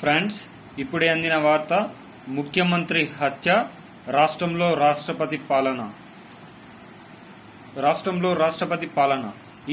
Friends ఇప్పుడే అందిన వార్త ముఖ్యమంత్రి హత్య రాష్ట్రంలో రాష్ట్రపతి పాలన. రాష్ట్రంలో రాష్ట్రపతి పాలన.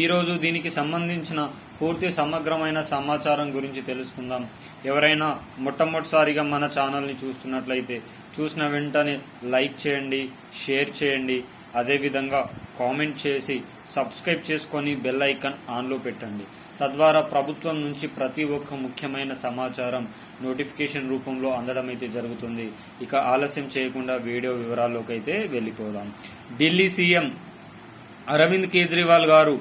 ఈరోజు దీనికి సంబంధించిన పూర్తి సమగ్రమైన సమాచారం గురించి తెలుసుకుందాం. ఎవరైనా మొట్టమొదటిసారిగా మన ఛానల్ని చూస్తున్నట్లయితే చూసిన వెంటనే లైక్ చేయండి షేర్ చేయండి. అదేవిధంగా కామెంట్ చేసి సబ్స్క్రైబ్ చేసుకొని బెల్ ఐకాన్ ఆన్లో పెట్టండి. తద్వారా ప్రభుత్వం నుంచి ప్రతి ఒక్క ముఖ్యమైన సమాచారం నోటిఫికేషన్ రూపంలో అందడం అయితే జరుగుతుంది. ఇక ఆలస్యం చేయకుండా వీడియో వివరాల్లోకి అయితే వెళ్ళిపోదాం. ఢిల్లీ సీఎం అరవింద్ కేజ్రీవాల్ గారు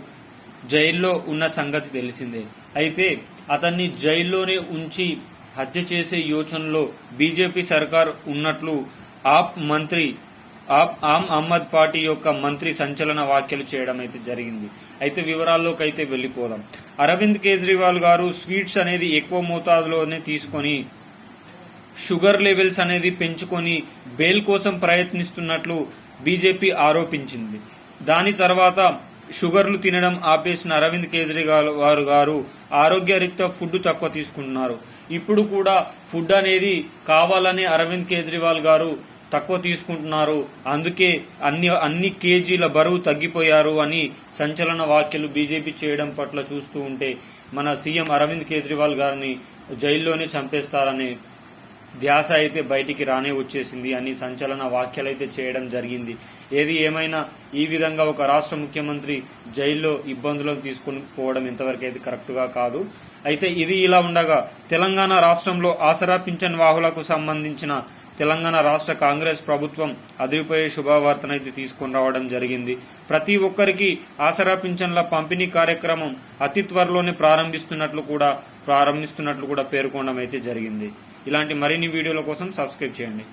జైల్లో ఉన్న సంగతి తెలిసిందే. అయితే అతన్ని జైల్లోనే ఉంచి హత్య చేసే యోచనలో బీజేపీ సర్కార్ ఉన్నట్లు ఆప్ మంత్రి ఆమ్ అహ్మద్ పార్టీ యొక్క మంత్రి సంచలన వ్యాఖ్యలు చేయడం అయితే జరిగింది. అయితే వివరాల్లోకి అయితే వెళ్ళిపోదాం. అరవింద్ కేజ్రీవాల్ గారు స్వీట్స్ అనేది ఎక్కువ మోతాదులోనే తీసుకొని షుగర్ లెవెల్స్ అనేది పెంచుకొని బెయిల్ కోసం ప్రయత్నిస్తున్నట్లు బీజేపీ ఆరోపించింది. దాని తర్వాత షుగర్లు తినడం ఆపేసిన అరవింద్ కేజ్రీవాల్ వారు గారు ఆరోగ్యరీత్యా ఫుడ్ తక్కువ తీసుకుంటున్నారు. ఇప్పుడు కూడా ఫుడ్ అనేది కావాలని అరవింద్ కేజ్రీవాల్ గారు తక్కువ తీసుకుంటున్నారు. అందుకే అన్ని అన్ని కేజీల బరువు తగ్గిపోయారు అని సంచలన వ్యాఖ్యలు బీజేపీ చేయడం పట్ల చూస్తూ ఉంటే మన సీఎం అరవింద్ కేజ్రీవాల్ గారిని జైల్లోనే చంపేస్తారని ధ్యాస అయితే బయటికి రానే వచ్చేసింది అని సంచలన వ్యాఖ్యలు అయితే చేయడం జరిగింది. ఏది ఏమైనా ఈ విధంగా ఒక రాష్ట్ర ముఖ్యమంత్రి జైల్లో ఇబ్బందులను తీసుకుని పోవడం ఇంతవరకు అయితే కరెక్ట్గా కాదు. అయితే ఇది ఇలా ఉండగా తెలంగాణ రాష్ట్రంలో ఆసరా పింఛన్ వాహులకు సంబంధించిన తెలంగాణ రాష్ట్ర కాంగ్రెస్ ప్రభుత్వం అదిరిపోయే శుభవార్తనైతే తీసుకొని రావడం జరిగింది. ప్రతి ఒక్కరికి ఆసరా పింఛన్ల పంపిణీ కార్యక్రమం అతి త్వరలోనే ప్రారంభిస్తున్నట్లు కూడా ప్రారంభిస్తున్నట్లు కూడా పేర్కొనడం అయితే జరిగింది. ఇలాంటి మరిన్ని వీడియోల కోసం సబ్స్క్రైబ్ చేయండి.